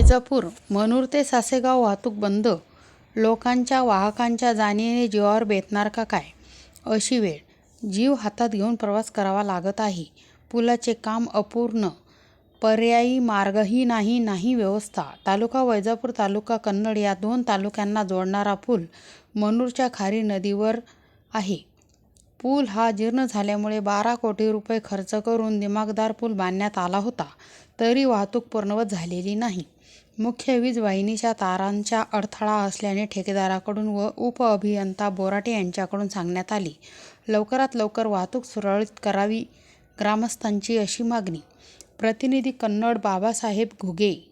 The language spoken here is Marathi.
वैजापूर मनूर ते सासेगाव वाहतूक बंद. लोकांच्या वाहकांच्या जाणीने जीवावर बेतणार का काय? अशी वेळ. जीव हातात घेऊन प्रवास करावा लागत आहे. पुलाचे काम अपूर्ण. पर्यायी मार्गही नाही नाही व्यवस्था. तालुका वैजापूर तालुका कन्नड या दोन तालुक्यांना जोडणारा पूल मनूरच्या खारी नदीवर आहे. पूल हा जीर्ण झाल्यामुळे बारा कोटी रुपये खर्च करून दिमागदार पूल बांधण्यात आला होता. तरी वाहतूक पूर्णवत झालेली नाही. मुख्य वीज वाहिनीच्या तारांचा अडथळा असल्याने ठेकेदाराकडून व उपअभियंता बोराटे यांच्याकडून सांगण्यात आली. लवकरात लवकर वाहतूक सुरळीत करावी ग्रामस्थांची अशी मागणी. प्रतिनिधी कन्नड बाबासाहेब घुगे